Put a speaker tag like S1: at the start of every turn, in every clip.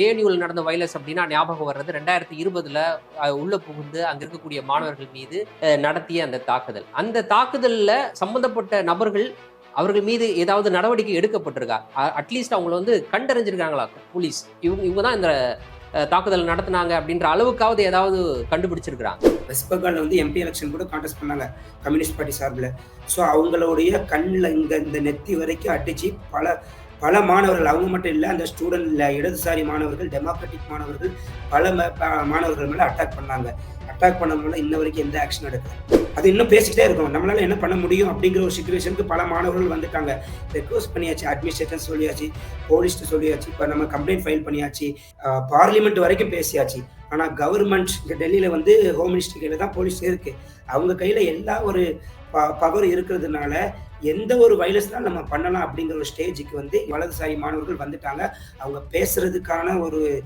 S1: ஜேஎன்யூவில் நடந்த வைலன்ஸ் அப்படின்னா ஞாபகம் வர்றது ரெண்டாயிரத்தி இருபதுல உள்ள புகுந்து அங்க இருக்கக்கூடிய மாணவர்கள் மீது நடத்திய அந்த தாக்குதல். அந்த தாக்குதல்ல சம்பந்தப்பட்ட நபர்கள் அவர்கள் மீது ஏதாவது நடவடிக்கை எடுக்கப்பட்டிருக்கா? அட்லீஸ்ட் அவங்கள வந்து கண்டறிஞ்சிருக்காங்களா போலீஸ்? இவங்க இவங்க தான் இந்த அஹ், தாக்குதல் நடத்துனாங்க அப்படின்ற அளவுக்காவது ஏதாவது கண்டுபிடிச்சிருக்கிறாங்க
S2: வெஸ்ட் பெங்கால்ல வந்து எம்பி எலெக்ஷன் கூட கான்டெஸ்ட் பண்ணாங்க கம்யூனிஸ்ட் பார்ட்டி சார்பில். ஸோ அவங்களுடைய கண்ணில் இங்கே இந்த நெத்தி வரைக்கும் அடிச்சு பல பல மாணவர்கள் அவங்க மட்டும் இல்லை அந்த ஸ்டூடெண்ட் இடதுசாரி மாணவர்கள் டெமோக்ராட்டிக் மாணவர்கள் பல ம- மாணவர்கள் மேலே அட்டாக் பண்ணாங்க. அட்டாக் பண்ண இன்ன வரைக்கும் எந்த ஆக்ஷன் எடுக்கல. அது இன்னும் பேசிக்கிட்டே இருக்கும் நம்மளால என்ன பண்ண முடியும் அப்படிங்கிற ஒரு சுச்சுவேஷனுக்கு பல மாணவர்கள் வந்துட்டாங்க. ரெக்வஸ்ட் பண்ணியாச்சு அட்மினிஸ்ட்ரேட்டர் சொல்லியாச்சு போலீஸ்ட்டு சொல்லியாச்சு இப்போ நம்ம கம்ப்ளைண்ட் ஃபைல் பண்ணியாச்சு. பார்லிமெண்ட் வரைக்கும் பேசியாச்சு. ஆனால் கவர்மெண்ட் இங்கே டெல்லியில் வந்து ஹோம் மினிஸ்டர் கையில் தான் போலீஸ் இருக்குது அவங்க கையில் எல்லா ஒரு பவர் இருக்கிறதுனால எந்த ஒரு வைலஸ் நம்ம பண்ணலாம் அப்படிங்கிற ஒரு ஸ்டேஜுக்கு வந்து வலதுசாரி மாணவர்கள் வந்துட்டாங்க. அவங்க பேசுறதுக்கான ஒரு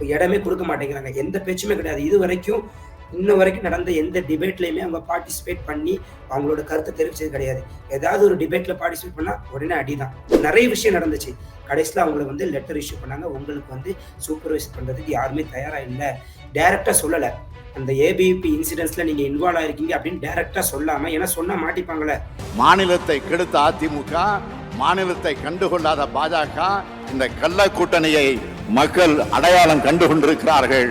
S2: இடமே கொடுக்க மாட்டேங்கிறாங்க. எந்த பேச்சுமே கிடையாது. இது வரைக்கும் இன்ன வரைக்கும் நடந்த எந்த டிபேட்லையுமே அவங்க பார்ட்டிசிபேட் பண்ணி அவங்களோட கருத்தை தெரிவிச்சது கிடையாது. ஏதாவது ஒரு டிபேட்ல பார்ட்டிசிபேட் பண்ணா உடனே அடிதான். நிறைய விஷயம் நடந்துச்சு. கடைசியில் அவங்கள வந்து லெட்டர் இஷ்யூ பண்ணாங்க. உங்களுக்கு வந்து சூப்பர்வைஸ் பண்றதுக்கு யாருமே தயாரா இல்லை. டைரக்டா சொல்லல. அந்த ஏபிபி இன்சிடென்ட்ஸ்ல நீங்க இன்வால்வ் ஆயிருக்கீங்க அப்படின்னு டைரக்டா சொல்லாம ஏன்னா சொன்னால் மாட்டிப்பாங்களே
S3: மாநிலத்தை கெடுத்த அதிமுக மாநிலத்தை கண்டுகொள்ளாத பாஜக இந்த கள்ள கூட்டணியை மக்கள் அடையாளம் கண்டு கொண்டிருக்கிறார்கள்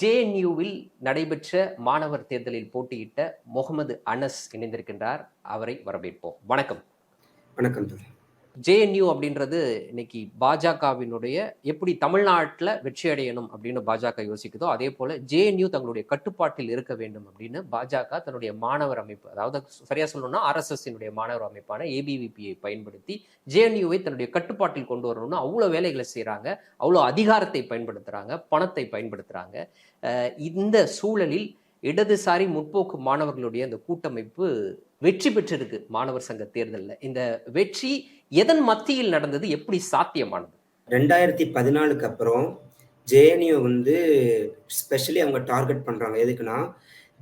S1: ஜேஎன்யூவில் நடைபெற்ற மாணவர் தேர்தலில் போட்டியிட்ட முகமது அனஸ் இணைந்திருக்கின்றார். அவரை வரவேற்போம். வணக்கம்.
S2: வணக்கம்
S1: ஜேஎன்யூ அப்படின்றது இன்னைக்கு பாஜகவினுடைய எப்படி தமிழ்நாட்டில் வெற்றி அடையணும் அப்படின்னு பாஜக யோசிக்குதோ அதே போல ஜேஎன்யூ தங்களுடைய கட்டுப்பாட்டில் இருக்க வேண்டும் அப்படின்னு பாஜக தன்னுடைய மாணவர் அமைப்பு அதாவது சரியா சொல்லணும்னா ஆர்எஸ்எஸ்னுடைய மாணவர் அமைப்பான ஏபிவிபியை பயன்படுத்தி ஜேஎன்யூவை தன்னுடைய கட்டுப்பாட்டில் கொண்டு வரணும்னு அவ்வளோ வேலைகளை செய்கிறாங்க அவ்வளோ அதிகாரத்தை பயன்படுத்துகிறாங்க பணத்தை பயன்படுத்துகிறாங்க இந்த சூழலில் இடதுசாரி முற்போக்கு மாணவர்களுடைய அந்த கூட்டமைப்பு வெற்றி பெற்றிருக்கு மாணவர் சங்க தேர்தலில். இந்த வெற்றி எதன் மத்தியில் நடந்தது? எப்படி சாத்தியமானது?
S2: ரெண்டாயிரத்தி பதினாலுக்கு அப்புறம் ஜேஎன்யூ வந்து ஸ்பெஷலி அவங்க டார்கெட் பண்றாங்க. எதுக்குன்னா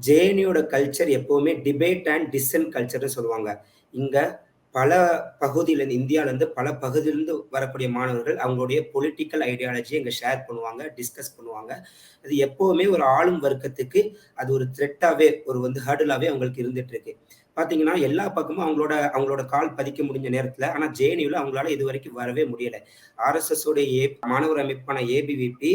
S2: ஜேஎன்யூட கல்ச்சர் எப்பவுமே டிபேட் அண்ட் டிசன் கல்ச்சர்னு சொல்லுவாங்க. இங்க பல பகுதியிலேருந்து இந்தியாவிலேருந்து பல பகுதியிலேருந்து வரக்கூடிய மாணவர்கள் அவங்களுடைய பொலிட்டிக்கல் ஐடியாலஜியை இங்கே ஷேர் பண்ணுவாங்க டிஸ்கஸ் பண்ணுவாங்க. அது எப்போவுமே ஒரு ஆளும் வர்க்கத்துக்கு அது ஒரு த்ரெட்டாகவே ஒரு வந்து ஹர்டலாகவே அவங்களுக்கு இருந்துட்டு இருக்கு பார்த்தீங்கன்னா எல்லா பக்கமும் அவங்களோட அவங்களோட கால் பதிக்க முடிஞ்ச நேரத்தில் ஆனால் ஜேஎன்யூவில் அவங்களால இது வரைக்கும் வரவே முடியலை. ஆர்எஸ்எஸோடைய ஏ மாணவர் அமைப்பான ஏபிவிபி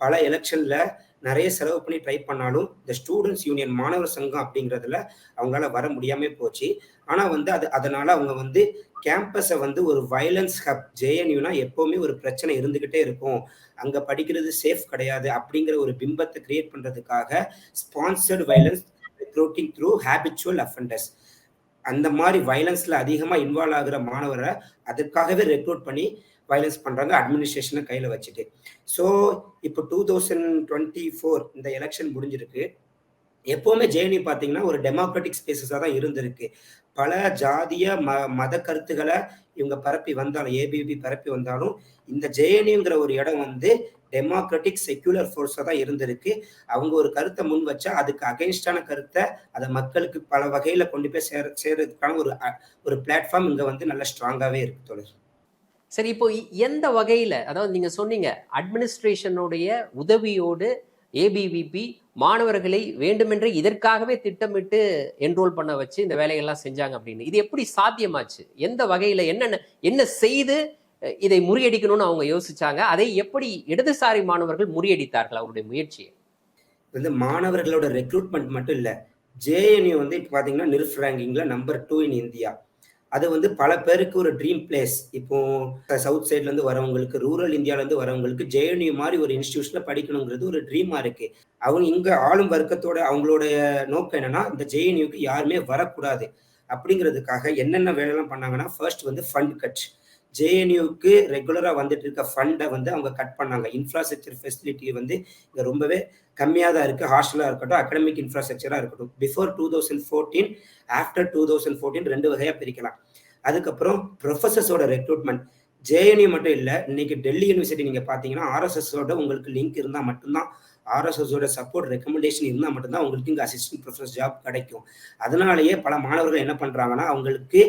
S2: பல எலெக்ஷனில் நிறைய செலவு பண்ணி ட்ரை பண்ணாலும் இந்த ஸ்டூடெண்ட்ஸ் யூனியன் மாணவர் சங்கம் அப்படிங்கிறதுல அவங்களால வர முடியாமே போச்சு. ஆனால் வந்து அது அதனால அவங்க வந்து கேம்பஸை வந்து ஒரு வயலன்ஸ் ஹப் ஜேஎன்யூனா எப்போவுமே ஒரு பிரச்சனை இருந்துகிட்டே இருக்கும். அங்கே படிக்கிறது சேஃப் கிடையாது அப்படிங்கிற ஒரு பிம்பத்தை கிரியேட் பண்ணுறதுக்காக sponsored violence recruiting through habitual offenders அந்த மாதிரி வயலன்ஸில் அதிகமாக இன்வால்வ் ஆகிற மாணவரை அதுக்காகவே ரெக்ரூட் பண்ணி வயலன்ஸ் பண்ணுறாங்க அட்மினிஸ்ட்ரேஷனை கையில் வச்சுட்டு. ஸோ இப்போ டூ தௌசண்ட் டுவெண்ட்டி ஃபோர் இந்த எலெக்ஷன் முடிஞ்சிருக்கு. எப்போவுமே ஜேஎன்யூ பார்த்தீங்கன்னா ஒரு டெமோக்ராட்டிக் ஸ்பேசஸாக தான் இருந்திருக்கு. பல ஜாதிய ம மத கருத்துக்களை இவங்க பரப்பி வந்தாலும் ஏபிபி பரப்பி வந்தாலும் இந்த ஜேஎன்யூங்கிற ஒரு இடம் வந்து டெமோக்ராட்டிக் செக்யூலர் ஃபோர்ஸாக தான் இருந்திருக்கு. அவங்க ஒரு கருத்தை முன் வச்சா அதுக்கு அகெயின்ஸ்டான கருத்தை அதை மக்களுக்கு பல வகையில் கொண்டு போய் சேர சேர்றதுக்கான ஒரு ஒரு பிளாட்ஃபார்ம் இங்கே வந்து நல்ல ஸ்ட்ராங்காகவே இருக்கு தொடர்
S1: சரி இப்போ எந்த வகையில் அதாவது நீங்கள் சொன்னீங்க அட்மினிஸ்ட்ரேஷனுடைய உதவியோடு ஏபிவிபி மாணவர்களை வேண்டுமென்றே இதற்காகவே திட்டமிட்டு என்ரோல் பண்ண வச்சு இந்த வேலைகள்லாம் செஞ்சாங்க அப்படின்னு. இது எப்படி சாத்தியமாச்சு? எந்த வகையில் என்னென்ன என்ன செய்து இதை முறியடிக்கணும்னு அவங்க யோசிச்சாங்க. அதை எப்படி இடதுசாரி மாணவர்கள் முறியடித்தார்கள் அவருடைய முயற்சியை?
S2: வந்து மாணவர்களோட ரெக்ரூட்மெண்ட் மட்டும் இல்லை ஜேஎன்யூ வந்து இப்போ பார்த்தீங்கன்னா நிர்ஃப் ரேங்கிங்கில் நம்பர் டூ இன் இந்தியா அது வந்து பல பேருக்கு ஒரு ட்ரீம் பிளேஸ் இப்போ சவுத் சைட்லேருந்து வரவங்களுக்கு ரூரல் இந்தியாவிலேருந்து வரவங்களுக்கு ஜேஎன்யூ மாதிரி ஒரு இன்ஸ்டியூஷனில் படிக்கணுங்கிறது ஒரு ட்ரீமாக இருக்கு. அவங்க இங்கே ஆளும் வர்க்கத்தோட அவங்களோட நோக்கம் என்னன்னா இந்த ஜேஎன்யூக்கு யாருமே வரக்கூடாது. அப்படிங்கிறதுக்காக என்னென்ன வேலைலாம் பண்ணாங்கன்னா ஃபர்ஸ்ட் வந்து ஃபண்ட் கட் ஜேஎன்யூக்கு ரெகுலராக வந்துட்டு இருக்க ஃபண்டை வந்து அவங்க கட் பண்ணாங்க. இன்ஃப்ராஸ்ட்ரக்சர் ஃபெசிலிட்டி வந்து இங்கே ரொம்பவே கம்மியாக தான் இருக்குது ஹாஸ்டலாக இருக்கட்டும் அகடமிக் இன்ஃப்ராஸ்ட்ரக்சராக இருக்கட்டும். Before two thousand fourteen after two thousand fourteen ரெண்டு வகையாக பிரிக்கலாம். அதுக்கப்புறம் ப்ரொஃபஸர்ஸோட ரெக்ரூட்மெண்ட் ஜேஎன்யூ மட்டும் இல்லை இன்னைக்கு டெல்லி யூனிவர்சிட்டி நீங்கள் பார்த்தீங்கன்னா ஆர்எஸ்எஸோட உங்களுக்கு லிங்க் இருந்தால் மட்டும்தான் ஆர்எஸ்எஸோட சப்போர்ட் ரெக்கமெண்டேஷன் இருந்தால் மட்டும்தான் உங்களுக்கு இங்கே அசிஸ்டன்ட் ப்ரொஃபஸர் ஜாப் கிடைக்கும். அதனாலேயே பல மாணவர்கள் என்ன பண்ணுறாங்கன்னா அவங்களுக்கு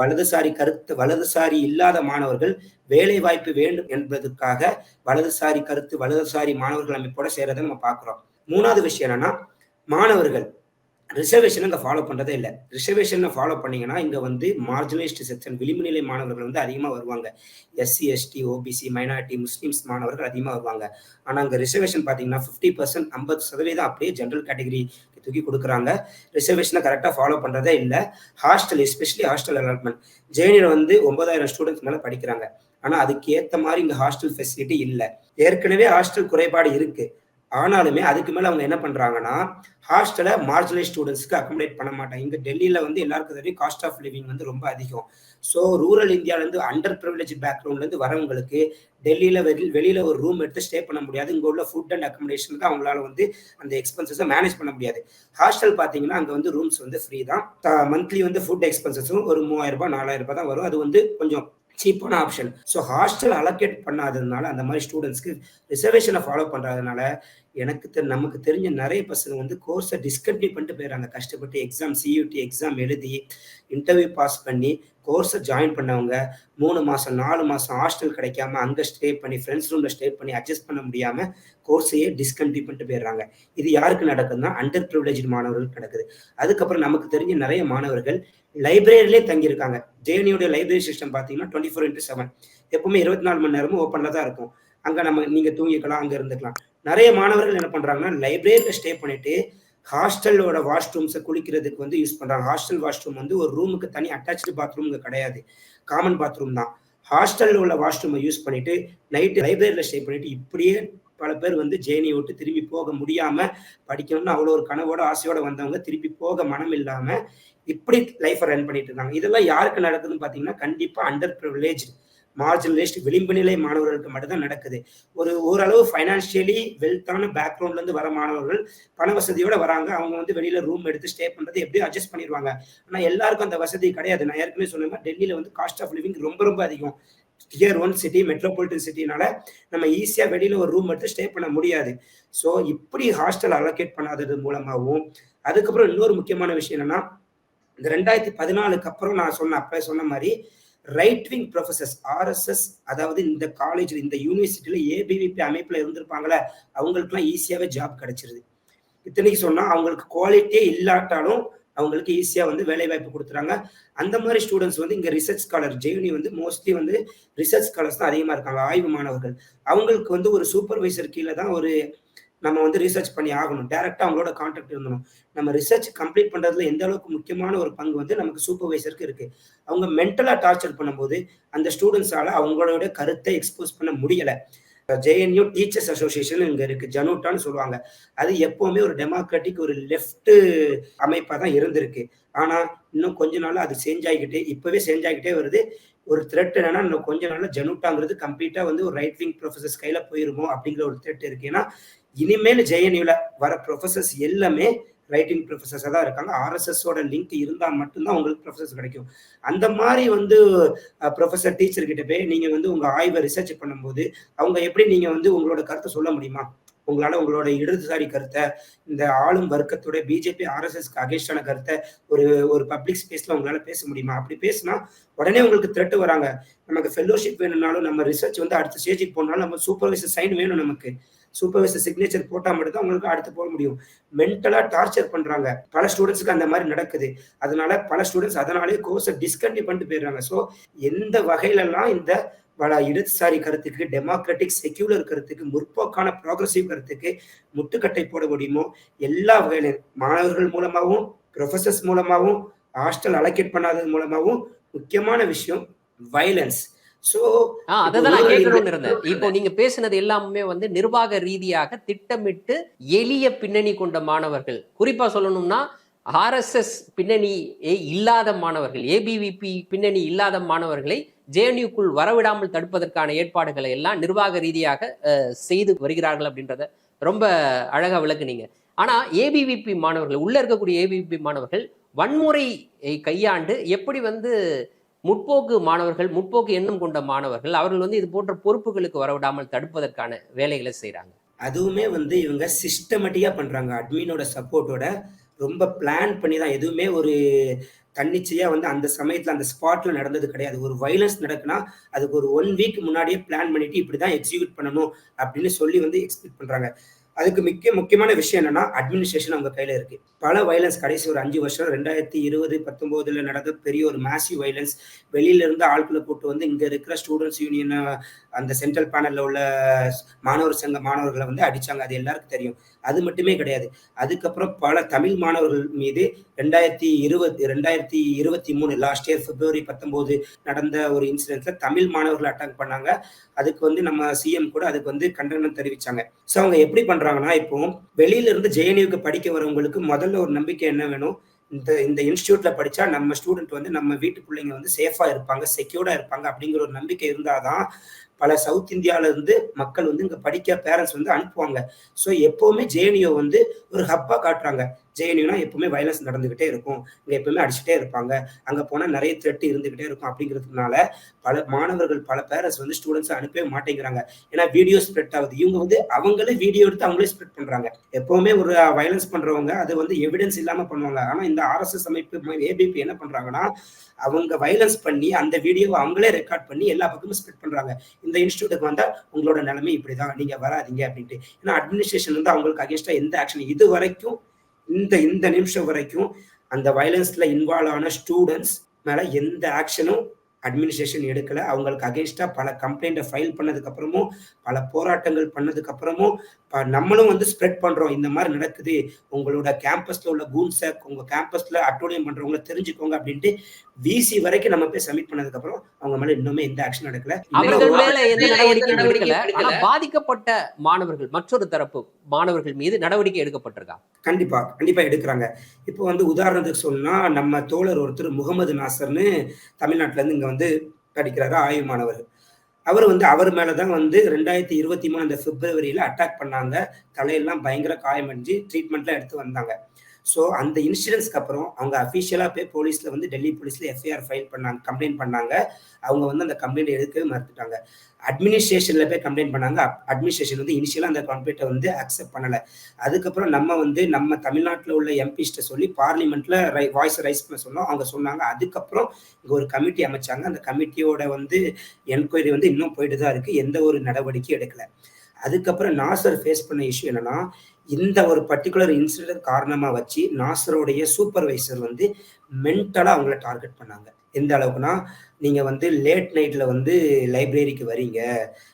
S2: வலதுசாரி கருத்து வலதுசாரி இல்லாத மாணவர்கள் வேலை வாய்ப்பு வேண்டும் என்பதற்காக வலதுசாரி கருத்து வலதுசாரி மாணவர்கள் அமைப்போட சேரதை நம்ம பார்க்குறோம் மூணாவது விஷயம் என்னன்னா மாணவர்கள். ரிசர்வேஷன் இங்கே ஃபாலோ பண்ணுறதே இல்லை. ரிசர்வேஷனை ஃபாலோ பண்ணீங்கன்னா இங்கே வந்து மார்ஜினலைஸ்டு செக்ஷன் விளிம்புநிலை மாணவர்கள் வந்து அதிகமாக வருவாங்க. SC ST OBC minority Muslims மாணவர்கள் அதிகமாக வருவாங்க. ஆனால் அங்கே ரிசர்வேஷன் பார்த்தீங்கன்னா ஃபிஃப்டி பர்சன்ட் ஐம்பது சதவீதம் அப்படியே ஜென்ரல் கேட்டகரி தூக்கி கொடுக்குறாங்க. ரிசர்வேஷனை கரெக்டாக ஃபாலோ பண்ணுறதே இல்லை. ஹாஸ்டல் எஸ்பெஷலி ஹாஸ்டல் அலாட்மெண்ட் ஜேஎனியில் வந்து ஒன்பதாயிரம் ஸ்டூடெண்ட்ஸ் மேலே படிக்கிறாங்க. ஆனால் அதுக்கு ஏற்ற மாதிரி இங்கே ஹாஸ்டல் ஃபெசிலிட்டி இல்லை. ஏற்கனவே ஹாஸ்டல் குறைபாடு இருக்குது ஆனாலுமே அதுக்கு மேலே அவங்க என்ன பண்ணுறாங்கன்னா ஹாஸ்டலை மார்ஜினல் ஸ்டூடெண்ட்ஸ்க்கு அக்கமடேட் பண்ண மாட்டாங்க. இங்கே டெல்லியில் வந்து எல்லாருக்கும் தெரியும் காஸ்ட் ஆஃப் லிவிங் வந்து ரொம்ப அதிகம். ஸோ ரூரல் இந்தியாவிலேருந்து அண்டர் ப்ரிவிலேஜ் பேக்ரவுண்ட்லேருந்து வரவங்களுக்கு டெல்லியில் வெளி வெளியில் ஒரு ரூம் எடுத்து ஸ்டே பண்ண முடியாது. இங்கே உள்ள ஃபுட் அண்ட் அக்கமடேஷன் தான் அவங்களால வந்து அந்த எக்ஸ்பென்சஸை மேனேஜ் பண்ண முடியாது. ஹாஸ்டல் பார்த்தீங்கன்னா அங்கே வந்து ரூம்ஸ் வந்து ஃப்ரீ தான். மந்த்லி வந்து ஃபுட் எக்ஸ்பென்சஸும் ஒரு மூவாயிரம் ரூபாய் நாலாயிரம் ரூபாய் தான் வரும். அது வந்து கொஞ்சம் சீப்பான ஆப்ஷன் ஸோ ஹாஸ்டல் அலோகேட் பண்ணாததுனால அந்த மாதிரி ஸ்டூடெண்ட்ஸ்க்கு ரிசர்வேஷனை ஃபாலோ பண்ணுறதுனால எனக்கு தெ நமக்கு தெரிஞ்ச நிறைய பசங்க வந்து கோர்ஸை டிஸ்கண்டினியூ பண்ணிட்டு போயிடறாங்க. கஷ்டப்பட்டு எக்ஸாம் சியூடி எக்ஸாம் எழுதி இன்டர்வியூ பாஸ் பண்ணி கோர்ஸை ஜாயின் பண்ணவங்க மூணு மாதம் நாலு மாதம் ஹாஸ்டல் கிடைக்காம அங்கே ஸ்டே பண்ணி ஃப்ரெண்ட்ஸ் ரூமில் ஸ்டே பண்ணி அட்ஜஸ்ட் பண்ண முடியாமல் கோர்ஸையே டிஸ்கண்டினியூ பண்ணிட்டு போயிடுறாங்க. இது யாருக்கு நடக்குதுன்னா அண்டர் ப்ரிவிலேஜ் மாணவர்களுக்கு நடக்குது. அதுக்கப்புறம் நமக்கு தெரிஞ்ச நிறைய மாணவர்கள் லைப்ரரியிலே தங்கியிருக்காங்க. ஜேஎன்யூடைய லைப்ரரி சிஸ்டம் பார்த்தீங்கன்னா டுவெண்ட்டி ஃபோர் இன்ட்டு செவன் எப்பவுமே இருபத்தி நாலு மணி நேரமும் ஓப்பனில் தான் இருக்கும். அங்கே நம்ம நீங்கள் தூங்கிக்கலாம் அங்கே இருந்துக்கலாம். நிறைய மாணவர்கள் என்ன பண்ணுறாங்கன்னா லைப்ரரியில் ஸ்டே பண்ணிட்டு ஹாஸ்டலோட வாஷ்ரூம்ஸை குளிக்கிறதுக்கு வந்து யூஸ் பண்ணுறாங்க ஹாஸ்டல் வாஷ்ரூம் வந்து ஒரு ரூமுக்கு தனி அட்டாச்சு பாத்ரூம் இங்கே கிடையாது. காமன் பாத்ரூம் தான். ஹாஸ்டலில் உள்ள வாஷ்ரூமை யூஸ் பண்ணிட்டு நைட்டு லைப்ரரியில் ஸ்டே பண்ணிட்டு இப்படியே பல பேர் வந்து ஜேனியை விட்டு திரும்பி போக முடியாம படிக்கணும்னு அவ்வளோ ஒரு கனவோட ஆசையோட வந்தவங்க திருப்பி போக மனம் இல்லாம இப்படி லைஃப்பை ரன் பண்ணிட்டு இருக்காங்க இதெல்லாம் யாருக்கு நடக்குதுன்னு பார்த்தீங்கன்னா கண்டிப்பாக அண்டர் ப்ரிவிலேஜ் மார்ஜினலைஸ்ட் விளிம்பு நிலை மாணவர்களுக்கு மட்டும்தான் நடக்குது. ஒரு ஓரளவு ஃபைனான்சியலி வெல்த்தான பேக்ரவுண்ட்லேருந்து வர மாணவர்கள் பண வசதியோட வராங்க. அவங்க வந்து வெளியில் ரூம் எடுத்து ஸ்டே பண்ணுறது எப்படியும் அட்ஜஸ்ட் பண்ணிடுவாங்க? ஆனால் எல்லாருக்கும் அந்த வசதி கிடையாது. நான் ஏற்கனவே சொன்னேன் டெல்லியில் வந்து காஸ்ட் ஆஃப் லிவிங் ரொம்ப ரொம்ப அதிகம். டியர் ஒன் சிட்டி மெட்ரோபாலிட்டன் சிட்டினால நம்ம ஈஸியாக வெளியில் ஒரு ரூம் எடுத்து ஸ்டே பண்ண முடியாது. ஸோ இப்படி ஹாஸ்டல் அலோகேட் பண்ணாதது மூலமாகவும் அதுக்கப்புறம் இன்னொரு முக்கியமான விஷயம் என்னன்னா இந்த ரெண்டாயிரத்தி பதினாலுக்கு அப்புறம் நான் சொன்ன அப்ப சொன்ன மாதிரி ரைட் விங் ப்ரொஃபசர்ஸ் ஆர்எஸ்எஸ் அதாவது இந்த காலேஜில் இந்த யூனிவர்சிட்டியில ஏபிவிபி அமைப்புல இருந்திருப்பாங்களே அவங்களுக்குலாம் ஈஸியாவே ஜாப் கிடைச்சிருது. இத்தனைக்கு சொன்னா அவங்களுக்கு குவாலிட்டியே இல்லாட்டாலும் அவங்களுக்கு ஈஸியா வந்து வேலை வாய்ப்பு கொடுத்துறாங்க. அந்த மாதிரி ஸ்டூடெண்ட்ஸ் வந்து இங்க ரிசர்ச் ஸ்காலர் ஜெயினி வந்து மோஸ்ட்லி வந்து ரிசர்ச் ஸ்காலர்ஸ் தான் அதிகமா இருக்காங்க ஆய்வு மாணவர்கள். அவங்களுக்கு வந்து ஒரு சூப்பர்வைசர் கீழே தான் ஒரு நம்ம வந்து ரிசர்ச் பண்ணி ஆகணும். டேரெக்டாக அவங்களோட கான்டாக்ட் இருந்தணும் நம்ம ரிசர்ச் கம்ப்ளீட் பண்ணுறதுல எந்த அளவுக்கு முக்கியமான ஒரு பங்கு வந்து நமக்கு சூப்பர்வைசருக்கு இருக்கு. அவங்க மென்டலாக டார்ச்சர் பண்ணும்போது அந்த ஸ்டூடெண்ட்ஸால அவங்களோட கருத்தை எக்ஸ்போஸ் பண்ண முடியலை. ஜேஎன்யூ டீச்சர்ஸ் அசோசியேஷன் இங்கே இருக்கு. ஜனூட்டான்னு சொல்லுவாங்க. அது எப்போவுமே ஒரு டெமோக்ராட்டிக் ஒரு லெஃப்ட் அமைப்பாக தான் இருந்திருக்கு. ஆனால் இன்னும் கொஞ்ச நாள் அது சேஞ்ச் ஆகிக்கிட்டே இப்போவே சேஞ்ச் ஆகிக்கிட்டே வருது. ஒரு த்ரெட் என்னன்னா இன்னும் கொஞ்ச நாள்ல ஜனூட்டாங்கிறது கம்ப்ளீட்டா வந்து ஒரு ரைட் விங் ப்ரொஃபசர்ஸ் கையில போயிருமோ அப்படிங்கிற ஒரு த்ரெட் இருக்கு. ஏன்னா இனிமேல் ஜேஎன்யூல வர ப்ரொஃபசர்ஸ் எல்லாமே ரைட்டிங் ப்ரொஃபசர்ஸாக தான் இருக்காங்க. ஆர்எஸ்எஸோட லிங்க் இருந்தால் மட்டும்தான் உங்களுக்கு ப்ரொஃபசர்ஸ் கிடைக்கும். அந்த மாதிரி வந்து ப்ரொஃபசர் டீச்சர் கிட்ட போய் நீங்கள் வந்து உங்கள் ஆய்வை ரிசர்ச் பண்ணும்போது அவங்க எப்படி நீங்கள் வந்து உங்களோட கருத்தை சொல்ல முடியுமா? உங்களால உங்களோட இடதுசாரி கருத்தை இந்த ஆளும் வர்க்கத்தோட பிஜேபி ஆர்எஸ்எஸ்க்கு அகேன்ஸ்டான கருத்தை ஒரு ஒரு பப்ளிக் ஸ்பேஸ்ல உங்களால பேச முடியுமா? அப்படி பேசினா உடனே உங்களுக்கு த்ரெட்டு வராங்க. நமக்கு ஃபெல்லோஷிப் வேணும்னாலும் நம்ம ரிசர்ச் வந்து அடுத்த ஸ்டேஜுக்கு போனாலும் நம்ம சூப்பர்வைசர் சைன் வேணும் நமக்கு. சூப்பர்வைசர் சிக்னேச்சர் போட்டால் மட்டும்தான் உங்களுக்கு அடுத்து போக முடியும். மென்டலாக டார்ச்சர் பண்ணுறாங்க பல ஸ்டூடெண்ட்ஸ்க்கு அந்த மாதிரி நடக்குது. அதனால பல ஸ்டூடெண்ட்ஸ் அதனாலே கோர்ஸை டிஸ்கண்டினியூ பண்ணிட்டு போயிடுறாங்க. ஸோ எந்த வகையிலலாம் இந்த பல இடதுசாரி கருத்துக்கு டெமோக்ராட்டிக் செக்யூலர் கருத்துக்கு முற்போக்கான ப்ராக்ரஸிவ் கருத்துக்கு முட்டுக்கட்டை போட முடியுமோ எல்லா வகையிலும் மாணவர்கள் மூலமாகவும் ப்ரொஃபசர்ஸ் மூலமாகவும் ஹாஸ்டல் அலோகேட் பண்ணாதது மூலமாகவும் முக்கியமான விஷயம் வயலன்ஸ் ஸோ
S1: ஆஹ் அதை தான் நான் கேட்கணும்னு இருந்தேன். இப்போ நீங்க பேசினது எல்லாமே வந்து நிர்வாக ரீதியாக திட்டமிட்டு எளிய பின்னணி கொண்ட மாணவர்கள். குறிப்பா சொல்லணும்னா ஆர்எஸ்எஸ் பின்னணி இல்லாத மாணவர்கள் ஏபிவிபி பின்னணி இல்லாத மாணவர்களை ஜேஎன்யூக்குள் வரவிடாமல் தடுப்பதற்கான ஏற்பாடுகளை எல்லாம் நிர்வாக ரீதியாக செய்து வருகிறார்கள் அப்படின்றத ரொம்ப அழகா விளக்குனீங்க. ஆனா ஏபிவிபி மாணவர்கள் உள்ள இருக்கக்கூடிய ஏபிவிபி மாணவர்கள் வன்முறையை கையாண்டு எப்படி வந்து முற்போக்கு மாணவர்கள் முற்போக்கு எண்ணம் கொண்ட மாணவர்கள் அவர்கள் வந்து இது போன்ற பொறுப்புகளுக்கு வரவிடாமல் தடுப்பதற்கான வேலைகளை செய்கிறாங்க
S2: அதுவுமே வந்து இவங்க சிஸ்டமேட்டிக்காக பண்ணுறாங்க அட்மினோட சப்போர்ட்டோட ரொம்ப பிளான் பண்ணி தான் எதுவுமே ஒரு தன்னிச்சையாக வந்து அந்த சமயத்தில் அந்த ஸ்பாட்டில் நடந்தது கிடையாது. ஒரு வைலன்ஸ் நடக்குன்னா அதுக்கு ஒரு ஒன் வீக் முன்னாடியே பிளான் பண்ணிட்டு இப்படி தான் எக்ஸிக்யூட் பண்ணணும் அப்படின்னு சொல்லி வந்து எக்ஸ்பெக்ட் பண்ணுறாங்க அதுக்கு முக்கிய முக்கியமான விஷயம் என்னன்னா அட்மினிஸ்ட்ரேஷன் அவங்க கையில் இருக்கு. பல வயலன்ஸ் கடைசி ஒரு அஞ்சு வருஷம் ரெண்டாயிரத்தி இருபது பத்தொன்பதுல நடந்த பெரிய ஒரு மேசிவ் வயலன்ஸ் வெளியில இருந்து ஆட்களை போட்டு வந்து இங்க இருக்கிற ஸ்டூடெண்ட்ஸ் யூனியன் அந்த சென்ட்ரல் பேனல்ல உள்ள மாணவர் சங்க மாணவர்களை வந்து அடிச்சாங்க. அது எல்லாருக்கும் தெரியும். அது மட்டுமே கிடையாது. அதுக்கப்புறம் பல தமிழ் மாணவர்கள் மீது ரெண்டாயிரத்தி இருபது ரெண்டாயிரத்தி இருபத்தி மூணு லாஸ்ட் இயர் பிப்ரவரி பத்தொம்போது நடந்த ஒரு இன்சிடென்ட்ல தமிழ் மாணவர்கள் அட்டாக் பண்ணாங்க. அதுக்கு வந்து நம்ம சிஎம் கூட அதுக்கு வந்து கண்டனம் தெரிவிச்சாங்க. ஸோ அவங்க எப்படி பண்றாங்கன்னா இப்போ வெளியில இருந்து ஜேஎன்யூக்கு படிக்க வரவங்களுக்கு முதல்ல ஒரு நம்பிக்கை என்ன வேணும்? இந்த இந்த இன்ஸ்டியூட்ல படிச்சா நம்ம ஸ்டூடெண்ட் வந்து நம்ம வீட்டு பிள்ளைங்க வந்து சேஃபா இருப்பாங்க செக்யூர்டா இருப்பாங்க அப்படிங்கிற ஒரு நம்பிக்கை இருந்தாதான் பல சவுத் இந்தியால இருந்து மக்கள் வந்து இங்க படிக்க பேரண்ட்ஸ் வந்து அனுப்புவாங்க. ஸோ எப்பவுமே ஜேஎன்யூ வந்து ஒரு ஹப்பா காட்டுறாங்க. ஜேஎன்யூனா எப்பவுமே வயலன்ஸ் நடந்துகிட்டே இருக்கும். இங்க எப்பவுமே அடிச்சுட்டே இருப்பாங்க. அங்க போனா நிறைய த்ரெட் இருந்துகிட்டே இருக்கும் அப்படிங்கிறதுனால பல மாணவர்கள் பல பேரண்ட்ஸ் வந்து ஸ்டூடெண்ட்ஸ் அனுப்பவே மாட்டேங்கிறாங்க. ஏன்னா வீடியோ ஸ்ப்ரெட் ஆகுது. இவங்க வந்து அவங்களே வீடியோ எடுத்து அவங்களே ஸ்ப்ரெட் பண்றாங்க. எப்பவுமே ஒரு வயலன்ஸ் பண்றவங்க அது வந்து எவிடன்ஸ் இல்லாம பண்ணுவாங்க. ஆனா இந்த ஆர்எஸ்எஸ் அமைப்பு ஏபிபி என்ன பண்றாங்கன்னா அவங்க வயலன்ஸ் பண்ணி அந்த வீடியோவை அவங்களே ரெக்கார்ட் பண்ணி எல்லா பக்கமும் ஸ்ப்ரெட் பண்றாங்க. இந்த இன்ஸ்டியூட்டுக்கு வந்தா உங்களோட நிலைமை இப்படிதான். நீங்க வராதீங்க அப்படின்ட்டு. ஏன்னா அட்மினிஸ்ட்ரேஷன் வந்து அவங்களுக்கு அகேன்ஸ்டா எந்த ஆக்ஷன் இது வரைக்கும் இந்த இந்த நிமிஷம் வரைக்கும் அந்த வயலன்ஸ்ல இன்வால்வ் ஆன ஸ்டூடெண்ட்ஸ் மேல எந்த ஆக்ஷனும் அட்மினிஸ்ட்ரேஷன் எடுக்கல. அவங்களுக்கு அகேன்ஸ்டா பல கம்ப்ளைண்ட்டை ஃபைல் பண்ணதுக்கு அப்புறமும் பல போராட்டங்கள் பண்ணதுக்கு அப்புறமும் ப- நம்மளும் வந்து ஸ்ப்ரெட் பண்றோம். இந்த மாதிரி நடக்குது. உங்களோட கேம்பஸ்ல உள்ள கூன்ஸை உங்க கேம்பஸ்ல அட்டோனியம் பண்றவங்கள தெரிஞ்சுக்கோங்க அப்படின்ட்டு விசி வரைக்கும் நம்ம போய் சப்மிட் பண்ணதுக்கு அப்புறம் அவங்க மேல இன்னுமே எந்த ஆக்ஷன் நடக்கல.
S1: அவர்கள் மேல எந்த
S4: நடவடிக்கையும்
S1: எடுக்கல
S4: எடுக்கல.
S1: ஆனா பாதிக்கப்பட்ட மாணவர்கள் மற்றொரு தரப்பு மாணவர்கள் மீது நடவடிக்கை எடுக்கப்பட்டிருக்கா?
S2: கண்டிப்பா கண்டிப்பா எடுக்கிறாங்க. இப்போ வந்து உதாரணத்துக்கு சொன்னா நம்ம தோழர் ஒருத்தர் முகமது நாசர்னு தமிழ்நாட்டுல இருந்து இங்க வந்து படிக்கிறாரு ஆய்வு மாணவர். அவர் வந்து அவர் மேலதான் வந்து ரெண்டாயிரத்தி இருபத்தி மூணு அந்த பிப்ரவரியில அட்டாக் பண்ணாங்க. தலையெல்லாம் பயங்கர காயமடைஞ்சு ட்ரீட்மெண்ட்லாம் எடுத்து வந்தாங்க. ஸோ அந்த இன்சூரன்ஸ்க்கு அப்புறம் அவங்க அஃபிஷியலாக போய் போலீஸில் வந்து டெல்லி போலீஸில் எஃப்ஐஆர் ஃபைல் பண்ணாங்க கம்ப்ளைண்ட் பண்ணாங்க. அவங்க வந்து அந்த கம்ப்ளைண்ட் எடுக்கவே மறுத்துட்டாங்க அட்மினிஸ்ட்ரேஷனில் போய் கம்ப்ளைண்ட் பண்ணாங்க. அட்மினிஸ்ட்ரேஷன் வந்து இனிஷியலாக அந்த கம்ப்ளைண்ட்டை வந்து அக்செப்ட் பண்ணலை. அதுக்கப்புறம் நம்ம வந்து நம்ம தமிழ்நாட்டில் உள்ள எம்பிஸ்ட்டை சொல்லி பார்லிமெண்ட்டில் ரை வாய்ஸ் ரைஸ் பண்ண சொன்னோம். அவங்க சொன்னாங்க. அதுக்கப்புறம் இங்கே ஒரு கமிட்டி அமைச்சாங்க. அந்த கமிட்டியோட வந்து என்கொயரி வந்து இன்னும் போயிட்டு தான் இருக்குது எந்த ஒரு நடவடிக்கையும் எடுக்கலை. அதுக்கப்புறம் நாசர் ஃபேஸ் பண்ண இஷ்யூ என்னன்னா இந்த ஒரு பர்டிகுலர் இன்சிடென்ட் காரணமா வச்சு நாசருடைய சூப்பர்வைசர் வந்து மென்டலா அவங்கள டார்கெட் பண்ணாங்க. எந்த அளவுக்குன்னா நீங்க வந்து லேட் நைட்ல வந்து லைப்ரரிக்கு வரீங்க.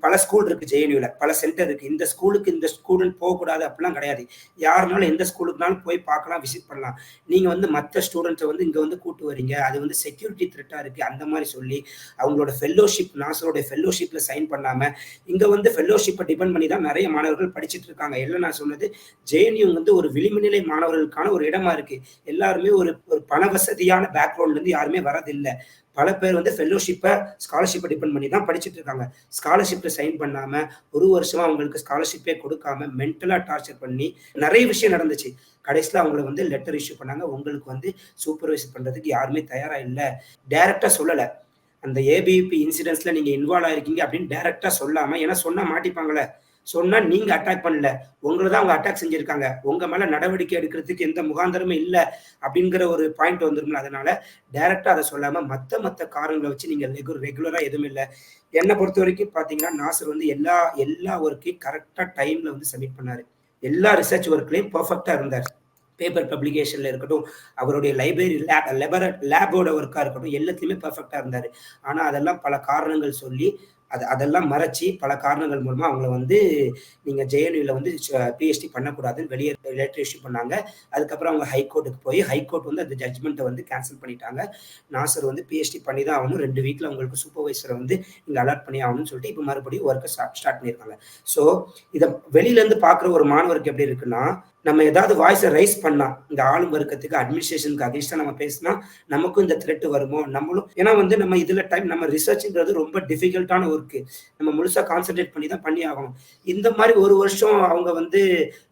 S2: பல ஸ்கூல் இருக்கு ஜேஎன்யூல பல சென்டர் இருக்கு. இந்த ஸ்கூலுக்கு இந்த ஸ்டூடெண்ட் போகக்கூடாது அப்படிலாம் கிடையாது. யாருனாலும் எந்த ஸ்கூலுக்குனாலும் போய் பார்க்கலாம் விசிட் பண்ணலாம். நீங்க வந்து மற்ற ஸ்டூடெண்ட்ஸை வந்து இங்க வந்து கூட்டு வரீங்க. அது வந்து செக்யூரிட்டி த்ரெட்டா இருக்கு. அந்த மாதிரி சொல்லி அவங்களோட ஃபெல்லோஷிப் நாசரோட ஃபெல்லோஷிப்ல சைன் பண்ணாம இங்க வந்து ஃபெல்லோஷிப்பை டிபெண்ட் பண்ணி தான் நிறைய மாணவர்கள் படிச்சுட்டு இருக்காங்க. எல்லாம் நான் சொன்னது ஜேஎன்யூ வந்து ஒரு விளிம்புநிலை மாணவர்களுக்கான ஒரு இடமா இருக்கு. எல்லாருமே ஒரு ஒரு பண வசதியான பேக்ரவுண்ட்ல இருந்து யாருமே வரதில்லை. பல பேர் வந்து ஃபெல்லோஷிப்பை ஸ்காலர்ஷிப்பை டிபெண்ட் பண்ணி தான் படிச்சுட்டு இருக்காங்க. ஸ்காலர்ஷிப்பில் சைன் பண்ணாமல் ஒரு வருஷமா அவங்களுக்கு ஸ்காலர்ஷிப்பே கொடுக்காம மென்டலாக டார்ச்சர் பண்ணி நிறைய விஷயம் நடந்துச்சு. கடைசியில் அவங்கள வந்து லெட்டர் இஷ்யூ பண்ணாங்க. உங்களுக்கு வந்து சூப்பர்வைஸ் பண்ணுறதுக்கு யாருமே தயாராக இல்லை. டேரெக்டாக சொல்லலை. அந்த ஏபிபி இன்சிடென்ட்ஸில் நீங்கள் இன்வால்வ் ஆயிருக்கீங்க அப்படின்னு டேரெக்டாக சொல்லாமல் ஏன்னா சொன்னால் மாட்டிப்பாங்களே. சொன்னா நீங்க அட்டாக் பண்ணல. உங்களை தான் அவங்க அட்டாக் செஞ்சிருக்காங்க. உங்க மேல நடவடிக்கை எடுக்கிறதுக்கு எந்த முகாந்தரமும் இல்லை அப்படிங்கிற ஒரு பாயிண்ட் வந்துரும்ல. அதனால டைரக்டா அதை சொல்லாம மத்த மத்த காரணங்களை வச்சு நீங்க ரெகுலரா எதுவும் இல்லை. என்னை பொறுத்த வரைக்கும் பாத்தீங்கன்னா நாசர் வந்து எல்லா எல்லா ஒர்க்கையும் கரெக்டா டைம்ல வந்து சப்மிட் பண்ணாரு. எல்லா ரிசர்ச் ஒர்க்லயும் பர்ஃபெக்டா இருந்தார். பேப்பர் பப்ளிகேஷன்ல இருக்கட்டும் அவருடைய லைப்ரரி லேப் லெபர லேபோட ஒர்க்கா இருக்கட்டும் எல்லாத்தையுமே பர்ஃபெக்டா இருந்தாரு. ஆனா அதெல்லாம் பல காரணங்கள் சொல்லி அது அதெல்லாம் மறைச்சி பல காரணங்கள் மூலமா அவங்கள வந்து நீங்க ஜேஎன்யூல வந்து பிஹெச்டி பண்ணக்கூடாதுன்னு வெளியே லெட்டர் இஷ்யூ பண்ணாங்க. அதுக்கப்புறம் அவங்க ஹைகோர்ட்டுக்கு போய் ஹைகோர்ட் வந்து அந்த ஜட்மெண்ட்டை வந்து கேன்சல் பண்ணிட்டாங்க. நாசர் வந்து பிஹெச்டி பண்ணி தான் ஆகணும். ரெண்டு வீக்ல அவங்களுக்கு சூப்பர்வைசரை வந்து இங்க அலர்ட் பண்ணி ஆகணும்னு சொல்லிட்டு இப்போ மறுபடியும் ஒர்க்கை ஸ்டார்ட் பண்ணியிருக்காங்க. ஸோ இதை வெளியில இருந்து பார்க்குற ஒரு மாணவருக்கு எப்படி இருக்குன்னா நம்ம ஏதாவது வாய்ஸை ரைஸ் பண்ணா இந்த ஆளும் வர்க்கத்துக்கு அட்மினிஸ்ட்ரேஷனுக்கு அகேன்ஸ்டா நம்ம பேசினா நமக்கும் இந்த த்ரெட் வருமோ? நம்மளும் ஏன்னா வந்து நம்ம இதுல டைம் நம்ம ரிசர்ச்ங்கிறது ரொம்ப டிஃபிகல்ட்டான ஒர்க்கு நம்ம முழுசா கான்சென்ட்ரேட் பண்ணி தான் பண்ணி ஆகணும் இந்த மாதிரி ஒரு வருஷம் அவங்க வந்து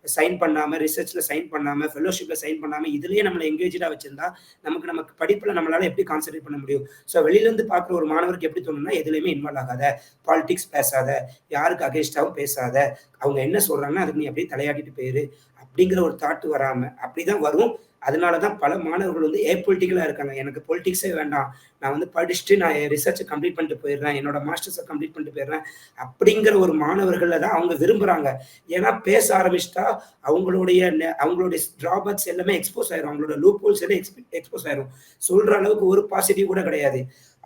S2: சைன் பண்ணாம ரிசர்ச்ல சைன் பண்ணாம ஃபெலோஷிப்ல சைன் பண்ணாம இதுலயே நம்மளை எங்கேஜா வச்சிருந்தா நமக்கு நமக்கு படிப்புல நம்மளால எப்படி கான்சென்ட்ரேட் பண்ண முடியும்? ஸோ வெளியில இருந்து பாக்குற ஒரு மாணவருக்கு எப்படி தோணும்னா எதுலையுமே இன்வால்வ் ஆகாத. பாலிடிக்ஸ் பேசாத. யாருக்கு அகேன்ஸ்டாவும் பேசாத. அவங்க என்ன சொல்றாங்கன்னா அதுக்கு நீ அப்படியே தலையாடிட்டு போயிரு. அப்படிங்கிற ஒரு தாட்டு வராம அப்படிதான் வரும். அதனால தான் பல மாணவர்கள் வந்து ஏ பொலிட்டிக்கலாக இருக்காங்க. எனக்கு பொலிட்டிக்ஸே வேண்டாம். நான் வந்து படிச்சுட்டு நான் என் ரிசர்ச்சை கம்ப்ளீட் பண்ணிட்டு போயிடுறேன். என்னோட மாஸ்டர்ஸை கம்ப்ளீட் பண்ணிட்டு போயிடுறேன். அப்படிங்கிற ஒரு மாணவர்களை தான் அவங்க விரும்புகிறாங்க ஏன்னா பேச ஆரம்பிச்சிட்டா அவங்களுடைய அவங்களுடைய ட்ராபேக்ஸ் எல்லாமே எக்ஸ்போஸ் ஆயிரும். அவங்களோட லூப் ஹோல்ஸ் எல்லாம் எக்ஸ்போஸ் ஆயிரும். சொல்ற அளவுக்கு ஒரு பாசிட்டிவ் கூட கிடையாது.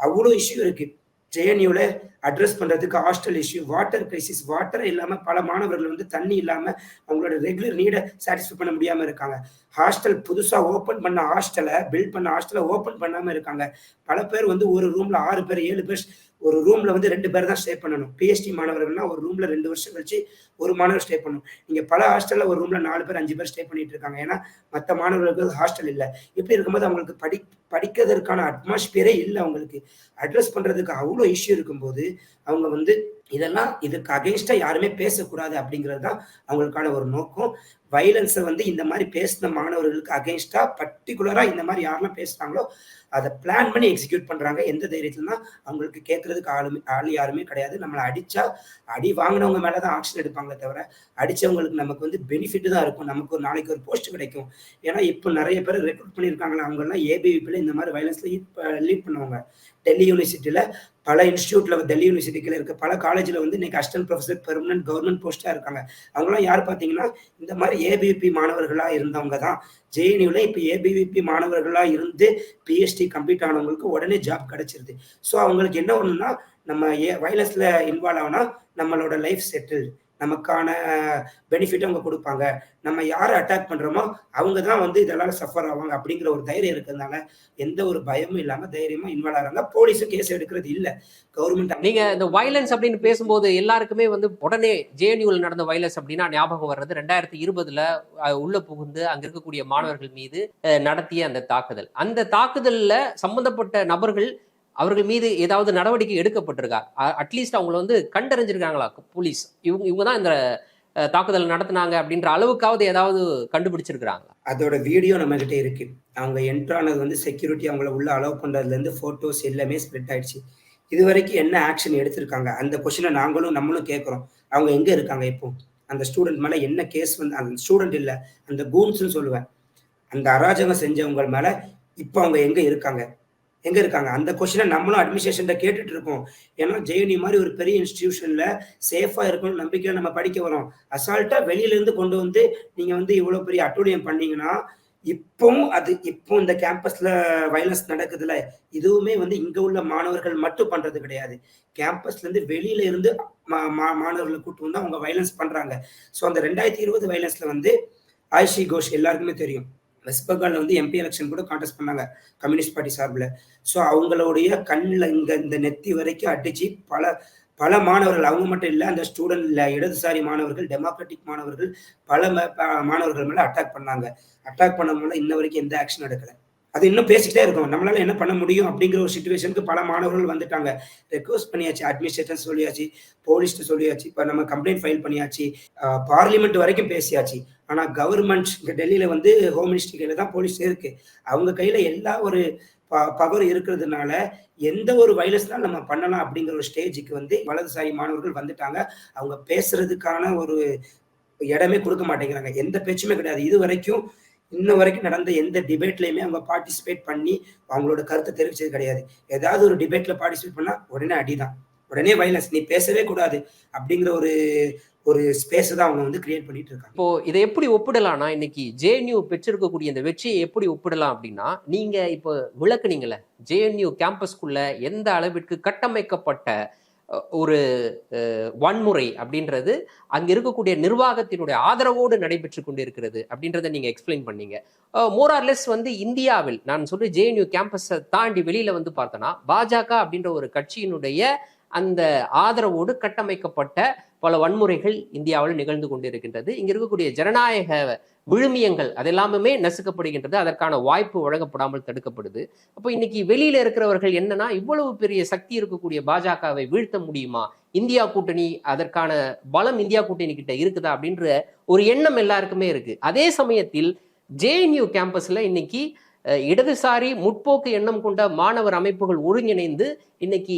S2: அவ்வளோ இஷ்யூ இருக்குது ஜேஎன்யூல அட்ரஸ் பண்றதுக்கு hostel issue water crisis water இல்லாம பல மாணவர்கள் வந்து தண்ணி இல்லாம அவங்களோட ரெகுலர் நீடை சாட்டிஸ்ஃபை பண்ண முடியாம இருக்காங்க. ஹாஸ்டல் புதுசா ஓபன் பண்ண ஹாஸ்டலை பில்ட் பண்ண ஹாஸ்டலை ஓபன் பண்ணாம இருக்காங்க. பல பேர் வந்து ஒரு ரூம்ல ஆறு பேர் ஏழு பேர் ஒரு ரூம்ல வந்து ரெண்டு பேர் தான் ஸ்டே பண்ணணும். பிஎஸ்டி மாணவர்கள்னா ஒரு ரூம்ல ரெண்டு வருஷம் கழிச்சு ஒரு மாணவர் ஸ்டே பண்ணணும். நீங்க பல ஹாஸ்டல்ல ஒரு ரூம்ல நாலு பேர் அஞ்சு பேர் ஸ்டே பண்ணிட்டு இருக்காங்க. ஏன்னா மற்ற மாணவர்களுக்கு ஹாஸ்டல் இல்லை. இப்படி இருக்கும்போது அவங்களுக்கு படி படிக்கிறதுக்கான அட்மாஸ்பியரே இல்லை அவங்களுக்கு. அட்ரஸ் பண்றதுக்கு அவ்வளோ இஷ்யூ இருக்கும்போது அவங்க வந்து இதெல்லாம் இதுக்கு அகேன்ஸ்டா யாருமே பேசக்கூடாது அப்படிங்கிறது தான் அவங்களுக்கான ஒரு நோக்கம். வைலன்ஸை வந்து இந்த மாதிரி பேசின மாணவர்களுக்கு அகேன்ஸ்டா பர்டிகுலரா இந்த மாதிரி யாரெல்லாம் பேசுறாங்களோ அதை பிளான் பண்ணி எக்ஸிக்யூட் பண்றாங்க. எந்த தைரியத்துலனா அவங்களுக்கு கேட்கறதுக்கு ஆளு ஆள் யாருமே கிடையாது. நம்மளை அடிச்சா அடி வாங்கினவங்க மேல தான் ஆக்ஷன் எடுப்பாங்களே தவிர அடிச்சவங்களுக்கு நமக்கு வந்து பெனிஃபிட் தான் இருக்கும். நமக்கு ஒரு நாளைக்கு ஒரு போஸ்ட் கிடைக்கும். ஏன்னா இப்போ நிறைய பேர் ரெக்ரூட் பண்ணியிருக்காங்களா அவங்க எல்லாம் ஏபிவிபியில் இந்த மாதிரி வைலன்ஸ்ல லீட் பண்ணுவாங்க. டெல்லி யூனிவர்சிட்டியில் பல இன்ஸ்டியூட்ல டெல்லி யூனிவர்சிட்டிகள் இருக்க பல காலேஜில் வந்து இன்னைக்கு அசிஸ்டன்ட் ப்ரொஃபசர் பெர்மனன்ட் கவர்மெண்ட் போஸ்ட்டாக இருக்காங்க. அவங்களாம் யார் பார்த்தீங்கன்னா இந்த மாதிரி ஏபிவிபி மாணவர்களாக இருந்தவங்க தான். ஜேஎன்யூவில் இப்போ ஏபிவிபி மாணவர்களாக இருந்து பிஎஸ்டி கம்ப்ளீட் ஆனவங்களுக்கு உடனே ஜாப் கிடைச்சிருது. ஸோ அவங்களுக்கு என்ன ஒன்றுனா நம்ம ஏ வயலன்ஸ்ல இன்வால்வ் ஆனால் நம்மளோட லைஃப் செட்டில் நமக்கான பெனிஃபிட் அவங்க கொடுப்பாங்க. நம்ம யாரை அட்டாக் பண்றோமோ அவங்க தான் வந்து இதெல்லாம் சஃபர் ஆவாங்க அப்படிங்கிற ஒரு தைரியம் இருக்கிறதுனால எந்த ஒரு பயமும் இல்லாம தைரியமா இன்வால்வ் ஆகிறாங்க போலீஸும் கேஸ் எடுக்கிறது இல்ல. கவர்மெண்ட்
S1: நீங்க இந்த வயலன்ஸ் அப்படின்னு பேசும்போது எல்லாருக்குமே வந்து உடனே ஜேஎன்யூல நடந்த வயலன்ஸ் அப்படின்னா ஞாபகம் வர்றது ரெண்டாயிரத்தி இருபதுல உள்ள புகுந்து அங்க இருக்கக்கூடிய மாணவர்கள் மீது நடத்திய அந்த தாக்குதல். அந்த தாக்குதல்ல சம்பந்தப்பட்ட நபர்கள் அவர்கள் மீது ஏதாவது நடவடிக்கை எடுக்கப்பட்டிருக்கா? அட்லீஸ்ட் அவங்கள வந்து கண்டறிஞ்சிருக்காங்களா? போலீஸ் இவங்க இவங்க தான் இந்த தாக்குதல் நடத்துனாங்க அப்படின்ற அளவுக்காவது ஏதாவது கண்டுபிடிச்சிருக்கிறாங்களா?
S2: அதோட வீடியோ நம்ம கிட்ட இருக்கு. அவங்க என்ட்ரானது வந்து செக்யூரிட்டி அவங்கள உள்ள அலோவ் பண்றதுல இருந்து போட்டோஸ் எல்லாமே ஸ்ப்ரெட் ஆயிடுச்சு. இது வரைக்கும் என்ன ஆக்ஷன் எடுத்திருக்காங்க? அந்த கொஸ்டினை நாங்களும் நம்மளும் கேட்குறோம். அவங்க எங்க இருக்காங்க இப்போ? அந்த ஸ்டூடெண்ட் மேல என்ன கேஸ் வந்து அந்த ஸ்டூடெண்ட் இல்லை அந்த கூன்ஸ்னு சொல்லுவேன். அந்த அராஜகம் செஞ்சவங்க மேல இப்போ அவங்க எங்க இருக்காங்க? எங்க இருக்காங்க? அந்த கொஸ்டினை நம்மளும் அட்மினிஸ்ட்ரேஷன் கேட்டுட்டு இருக்கோம். ஏன்னா ஜெயனி மாதிரி ஒரு பெரிய இன்ஸ்டிடியூஷன்ல சேஃபா இருக்கணும்னு நம்பிக்கையில நம்ம படிக்க வரோம். அசால்ட்டா வெளியில இருந்து கொண்டு வந்து நீங்க வந்து இவ்வளவு பெரிய அட்டூழியம் பண்ணீங்கன்னா இப்பவும் அது இப்போ இந்த கேம்பஸ்ல வயலன்ஸ் நடக்குதுல இதுவுமே வந்து இங்க உள்ள மாணவர்கள் மட்டும் பண்றது கிடையாது. கேம்பஸ்ல இருந்து வெளியில இருந்து மா- மா- மாணவர்களை கூட்டு வந்து அவங்க வயலன்ஸ் பண்றாங்க. ஸோ அந்த ரெண்டாயிரத்தி இருபது வயலன்ஸ்ல வந்து ஆயிஷி கோஷ் எல்லாருக்குமே தெரியும். வெஸ்ட் பெங்காலில் வந்து எம்பி எலெக்ஷன் கூட கான்டெஸ்ட் பண்ணாங்க கம்யூனிஸ்ட் பார்ட்டி சார்பில். ஸோ அவங்களுடைய கண்ணில் இங்கே இந்த நெத்தி வரைக்கும் அடிச்சு பல பல மாணவர்கள் அவங்க மட்டும் இல்லை அந்த ஸ்டூடெண்ட்ல இடதுசாரி மாணவர்கள் டெமோக்ராட்டிக் மாணவர்கள் பல ம- மாணவர்கள் மேலே அட்டாக் பண்ணாங்க. அட்டாக் பண்ண மேல இன்ன வரைக்கும் எந்த ஆக்ஷன் எடுக்கலை. அது இன்னும் பேசிக்கிட்டே இருக்கும். நம்மளால என்ன பண்ண முடியும் அப்படிங்கிற ஒரு சுச்சுவேஷனுக்கு பல மாணவர்கள் வந்துட்டாங்க. ரெக்வஸ்ட் பண்ணியாச்சு அட்மினிஸ்ட்ரேஷன் சொல்லியாச்சு போலீஸ்ட்டு சொல்லியாச்சு இப்போ நம்ம கம்ப்ளைண்ட் ஃபைல் பண்ணியாச்சு பார்லிமெண்ட் வரைக்கும் பேசியாச்சு. ஆனா கவர்மெண்ட் இங்க டெல்லியில வந்து ஹோம் மினிஸ்டர் கையில தான் போலீஸ் இருக்கு. அவங்க கையில எல்லா ஒரு பவர் இருக்கிறதுனால எந்த ஒரு வைரஸ்னாலும் நம்ம பண்ணலாம் அப்படிங்கிற ஒரு ஸ்டேஜுக்கு வந்து வலதுசாரி மாணவர்கள் வந்துட்டாங்க. அவங்க பேசுறதுக்கான ஒரு இடமே கொடுக்க மாட்டேங்கிறாங்க. எந்த பேச்சுமே கிடையாது. இது வரைக்கும் இன்ன வரைக்கும் நடந்த எந்த டிபேட்லையுமே அவங்க பார்ட்டிசிபேட் பண்ணி அவங்களோட கருத்தை தெரிவிச்சது கிடையாது. ஏதாவது ஒரு டிபேட்ல பார்ட்டிசிபேட் பண்ணா உடனே அடிதான். உடனே வைலன்ஸ் நீ பேசவே கூடாது அப்படிங்கிற ஒரு ஒரு ஸ்பேஸ் தான் அவங்க வந்து கிரியேட் பண்ணிட்டு இருக்காங்க.
S1: இப்போ இதை எப்படி ஒப்பிடலாம்னா இன்னைக்கு ஜேஎன்யூ பெற்றிருக்கக்கூடிய இந்த வெற்றியை எப்படி ஒப்பிடலாம் அப்படின்னா நீங்க இப்போ விளக்குனீங்கல்ல ஜேஎன்யூ கேம்பஸ்குள்ள எந்த அளவிற்கு கட்டமைக்கப்பட்ட ஒரு வன்முறை அப்படின்றது அங்க இருக்கக்கூடிய நிர்வாகத்தினுடைய ஆதரவோடு நடைபெற்று கொண்டிருக்கிறது அப்படின்றத நீங்க எக்ஸ்பிளைன் பண்ணீங்க. மோரார்லெஸ் வந்து இந்தியாவில் நான் சொல்லி ஜேஎன்யூ கேம்பஸை தாண்டி வெளியில வந்து பார்த்தோன்னா பாஜக அப்படின்ற ஒரு கட்சியினுடைய அந்த ஆதரவோடு கட்டமைக்கப்பட்ட பல வன்முறைகள் இந்தியாவில் நிகழ்ந்து கொண்டிருக்கின்றது. இங்கே இருக்கக்கூடிய ஜனநாயக விழுமியங்கள் அதெல்லாமே நசுக்கப்படுகின்றது. அதற்கான வாய்ப்பு வழங்கப்படாமல் தடுக்கப்படுது. அப்போ இன்னைக்கு வெளியில் இருக்கிறவர்கள் என்னன்னா இவ்வளவு பெரிய சக்தி இருக்கக்கூடிய பாஜகவை வீழ்த்த முடியுமா? இந்தியா கூட்டணி அதற்கான பலம் இந்தியா கூட்டணி கிட்ட இருக்குதா? அப்படின்ற ஒரு எண்ணம் எல்லாருக்குமே இருக்கு. அதே சமயத்தில் ஜேஎன்யூ கேம்பஸ்ல இன்னைக்கு இடதுசாரி முற்போக்கு எண்ணம் கொண்ட மாணவர் அமைப்புகள் ஒருங்கிணைந்து இன்னைக்கு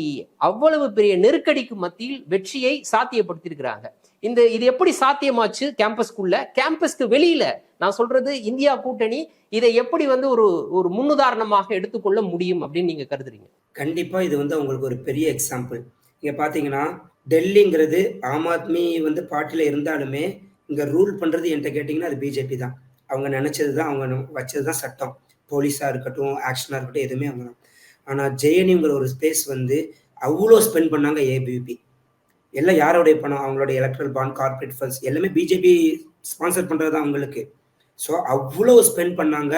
S1: அவ்வளவு பெரிய நெருக்கடிக்கு மத்தியில் வெற்றியை சாத்தியப்படுத்தியிருக்கிறாங்க. இந்த இது எப்படி சாத்தியமாச்சு கேம்பஸ்க்குள்ள? கேம்பஸ்க்கு வெளியில நான் சொல்றது இந்தியா கூட்டணி இதை எப்படி வந்து ஒரு ஒரு முன்னுதாரணமாக எடுத்துக்கொள்ள முடியும் அப்படின்னு நீங்க கருதுறீங்க?
S2: கண்டிப்பா இது வந்து அவங்களுக்கு ஒரு பெரிய எக்ஸாம்பிள் இங்க பாத்தீங்கன்னா டெல்லிங்கிறது ஆம் ஆத்மி வந்து பாட்டில இருந்தாலுமே இங்க ரூல் பண்றது என்கிட்ட கேட்டீங்கன்னா அது பிஜேபி தான். அவங்க நினைச்சது தான் அவங்க வச்சது தான் சட்டம். போலீஸாக இருக்கட்டும் ஆக்ஷனாக இருக்கட்டும் எதுவுமே அவங்க தான். ஆனா ஒரு ஸ்பேஸ் வந்து அவ்வளோ ஸ்பெண்ட் பண்ணாங்க ஏபிபி எல்லாம் யாரோடைய பணம்? அவங்களோட எலக்ட்ரல் பாண்ட் கார்பரேட் ஃபண்ட்ஸ் எல்லாமே பிஜேபி ஸ்பான்சர் பண்ணுறது தான் அவங்களுக்கு. ஸோ அவ்வளோ ஸ்பெண்ட் பண்ணாங்க.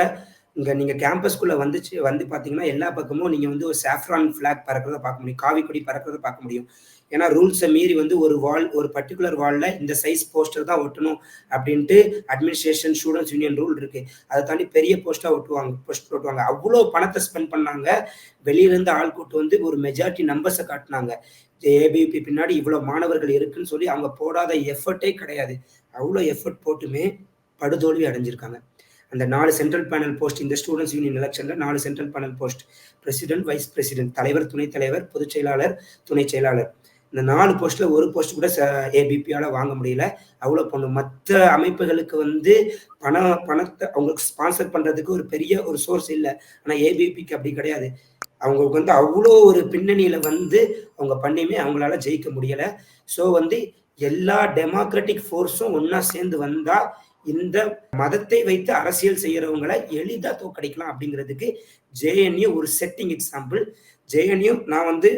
S2: இங்கே நீங்கள் கேம்பஸ்க்குள்ளே வந்துச்சு வந்து பார்த்தீங்கன்னா எல்லா பக்கமும் நீங்கள் வந்து ஒரு சாஃப்ரான் ஃபிளாக் பறக்கிறத பார்க்க முடியும். காவி கொடி பறக்கிறத பார்க்க முடியும். ஏன்னா ரூல்ஸை மீறி வந்து ஒரு வால் ஒரு பர்டிகுலர் வாலில் இந்த சைஸ் போஸ்டர் தான் ஒட்டணும் அப்படின்ட்டு அட்மினிஸ்ட்ரேஷன் ஸ்டூடெண்ட்ஸ் யூனியன் ரூல் இருக்குது அதை தாண்டி பெரிய போஸ்ட்டாக ஒட்டுவாங்க போஸ்ட் ஒட்டுவாங்க. அவ்வளோ பணத்தை ஸ்பெண்ட் பண்ணாங்க. வெளியில இருந்து ஆள் கூட்டு வந்து ஒரு மெஜாரிட்டி நம்பர்ஸை காட்டினாங்க. ஏபிபி பின்னாடி இவ்வளோ மாணவர்கள் இருக்குன்னு சொல்லி அவங்க போடாத எஃபர்ட்டே கிடையாது. அவ்வளோ எஃபர்ட் போட்டுமே படுதோல்வி அடைஞ்சிருக்காங்க. அந்த நாலு சென்ட்ரல் பேனல் போஸ்ட் இந்த ஸ்டூடெண்ட்ஸ் யூனியன் எலெக்ஷன்ல நாலு central panel post president vice president தலைவர் துணைத் தலைவர் பொதுச் செயலாளர் துணை செயலாளர். இந்த நாலு போஸ்ட்ல ஒரு போஸ்ட் கூட ஏபிபியால வாங்க முடியல. அவ்வளவு பண்ணும் மற்ற அமைப்புகளுக்கு வந்து பணம் பணத்தை அவங்களுக்கு ஸ்பான்சர் பண்றதுக்கு ஒரு பெரிய ஒரு சோர்ஸ் இல்லை. ஆனா ஏபிபிக்கு அப்படி கிடையாது. அவங்களுக்கு வந்து அவ்வளோ ஒரு பின்னணியில வந்து அவங்க பண்ணியுமே அவங்களால ஜெயிக்க முடியல. ஸோ வந்து எல்லா டெமோக்ராட்டிக் ஃபோர்ஸும் ஒன்னா சேர்ந்து வந்தா இந்த மதத்தை வைத்து அரசியல் செய்யறவங்களை எளிதா தோக்கடிக்கலாம் அப்படிங்கிறதுக்கு ஜேஎன்யூ ஒரு செட்டிங் எக்ஸாம்பிள் ஜேஎன்யூ நான் வந்து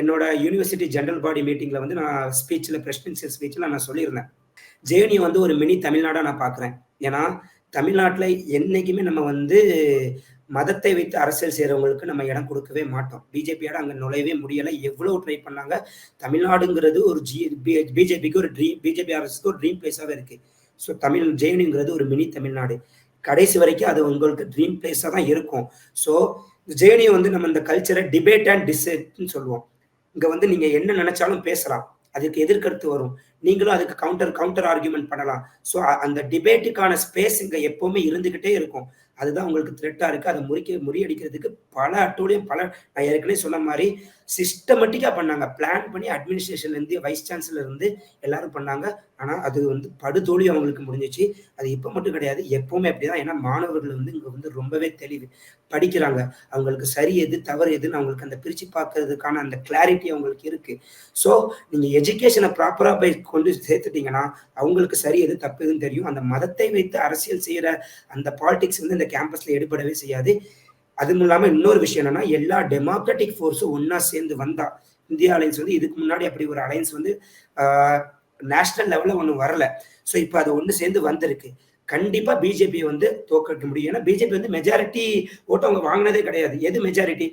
S2: என்னோட யூனிவர்சிட்டி ஜெனரல் பாடி மீட்டிங்ல வந்து நான் ஸ்பீச்சில் பிரசிடென்சியல் ஸ்பீச்சில் நான் சொல்லியிருந்தேன். ஜேஎன்யூ வந்து ஒரு மினி தமிழ்நாடா நான் பார்க்குறேன் ஏன்னா தமிழ்நாட்டில் என்னைக்குமே நம்ம வந்து மதத்தை வைத்து அரசியல் செய்கிறவங்களுக்கு நம்ம இடம் கொடுக்கவே மாட்டோம். பிஜேபியோட அங்கே நுழையவே முடியலை. எவ்வளோ ட்ரை பண்ணாங்க? தமிழ்நாடுங்கிறது ஒரு ஜி பிஜேபிக்கு ஒரு ட்ரீம் பிஜேபி அரசுக்கு ஒரு ட்ரீம் பிளேஸாகவே இருக்குது ஸோ தமிழ் ஜெயினுங்கிறது ஒரு மினி தமிழ்நாடு. கடைசி வரைக்கும் அது உங்களுக்கு ட்ரீம் பிளேஸாக தான் இருக்கும். ஸோ ஜேர்னியை வந்து நம்ம இந்த கல்ச்சரை டிபேட் அண்ட் டிசைட்னு சொல்லுவோம். இங்கே வந்து நீங்கள் என்ன நினைச்சாலும் பேசலாம். அதுக்கு எதிர்கருத்து வரும். நீங்களும் அதுக்கு கவுண்டர் கவுண்டர் ஆர்குமெண்ட் பண்ணலாம். ஸோ அந்த டிபேட்டுக்கான ஸ்பேஸ் இங்கே எப்போவுமே இருந்துக்கிட்டே இருக்கும். அதுதான் உங்களுக்கு த்ரெட்டாக இருக்குது அதை முறிக்க முறியடிக்கிறதுக்கு பல அட்டோடையும் பல நான் ஏற்கனவே சொன்ன மாதிரி சிஸ்டமேட்டிக்காக பண்ணாங்க. பிளான் பண்ணி அட்மினிஸ்ட்ரேஷன்லேருந்து வைஸ் சான்சலர்லேருந்து எல்லாரும் பண்ணாங்க. ஆனா அது வந்து படுதோல்வி அவங்களுக்கு முடிஞ்சிச்சு. அது இப்ப மட்டும் கிடையாது. எப்பவுமே அப்படிதான். ஏன்னா மாணவர்கள் வந்து இங்க வந்து ரொம்பவே தெளிவு படிக்கிறாங்க. அவங்களுக்கு சரி எது தவறு எதுன்னு அவங்களுக்கு அந்த பிரிச்சு பார்க்கறதுக்கான அந்த கிளாரிட்டி அவங்களுக்கு இருக்கு. ஸோ நீங்க எஜுகேஷனை ப்ராப்பரா போய் கொண்டு சேர்த்துட்டீங்கன்னா அவங்களுக்கு சரி எது தப்பு எதுன்னு தெரியும். அந்த மதத்தை வைத்து அரசியல் செய்யற அந்த பாலிடிக்ஸ் வந்து இந்த கேம்பஸ்ல எடுபடவே செய்யாது. அதுவும் இல்லாம இன்னொரு விஷயம் என்னன்னா எல்லா டெமோக்ராட்டிக் ஃபோர்ஸும் ஒன்னா சேர்ந்து வந்தா இந்தியா அலையன்ஸ் வந்து இதுக்கு முன்னாடி அப்படி ஒரு அலையன்ஸ் வந்து நேஷனல் லெவலில் ஒன்றும் வரல. ஸோ இப்போ அது ஒன்று சேர்ந்து வந்திருக்கு. கண்டிப்பாக பிஜேபி வந்து தோக்கடிக்க முடியும். ஏன்னா பிஜேபி வந்து மெஜாரிட்டி ஓட்டு அவங்க வாங்கினதே கிடையாது. எது மெஜாரிட்டி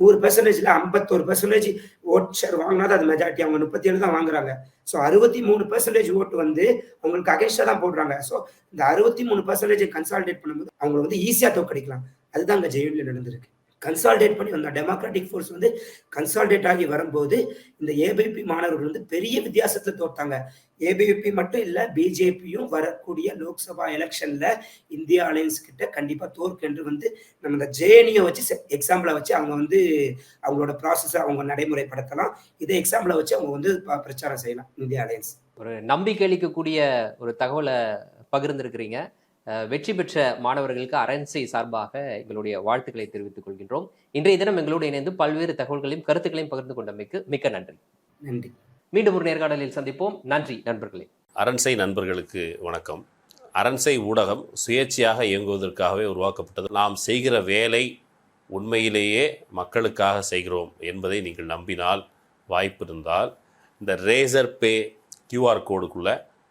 S2: நூறு பெர்சன்டேஜ்ல ஐம்பத்தோரு பெர்சன்டேஜ் ஓட் ஷேர் வாங்கினா தான் அது மெஜாரிட்டி அவங்க முப்பத்தி ஏழு தான் வாங்குறாங்க. ஸோ அறுபத்தி மூணு பெர்சன்டேஜ் ஓட்டு வந்து அவங்களுக்கு அகேன்ஸ்டா தான் போடுறாங்க. ஸோ இந்த அறுபத்தி மூணு பெர்சன்டேஜ் கன்சால்டேட் பண்ணும்போது அவங்களை வந்து ஈஸியாக தோக்கடிக்கலாம் அதுதான் அங்கே ஜெயிலில் நடந்திருக்கு. கன்சால்டேட் பண்ணி வந்த டெமோக்ராட்டிக் ஃபோர்ஸ் வந்து கன்சால்டேட் ஆகி வரும்போது இந்த ஏபிபி மாணவர்கள் வந்து பெரிய வித்தியாசத்தை தோத்தாங்க. ஏபிபி மட்டும் இல்ல பிஜேபியும் வரக்கூடிய லோக்சபா எலெக்ஷன்ல இந்தியா அலையன்ஸ் கிட்ட கண்டிப்பா தோற்கு என்று வந்து நம்ம இந்த ஜேஎன்யூ வச்சு எக்ஸாம்பிளை வச்சு அவங்க வந்து அவங்களோட ப்ராசஸை அவங்க நடைமுறைப்படுத்தலாம். இதை எக்ஸாம்பிளை வச்சு அவங்க வந்து ப- பிரச்சாரம் செய்யலாம் இந்தியா அலையன்ஸ்.
S1: ஒரு நம்பிக்கை அளிக்கக்கூடிய ஒரு தகவலை பகிர்ந்திருக்கிறீங்க. வெற்றி பெற்ற மாணவர்களுக்கு அரண்சை சார்பாக எங்களுடைய வாழ்த்துக்களை தெரிவித்துக் கொள்கின்றோம். இன்றைய தினம் எங்களோடு இணைந்து பல்வேறு தகவல்களையும் கருத்துக்களையும் பகிர்ந்து கொண்டமைக்கு மிக்க நன்றி.
S2: நன்றி.
S1: மீண்டும் ஒரு நேர்காணலில் சந்திப்போம். நன்றி நண்பர்களே.
S4: அரண்சை நண்பர்களுக்கு வணக்கம். அரண்சை ஊடகம் சுயேட்சையாக இயங்குவதற்காகவே உருவாக்கப்பட்டது. நாம் செய்கிற வேலை உண்மையிலேயே மக்களுக்காக செய்கிறோம் என்பதை நீங்கள் நம்பினால் வாய்ப்பு இருந்தால் இந்த ரேசர் பே கியூஆர் கோடுக்குள்ளே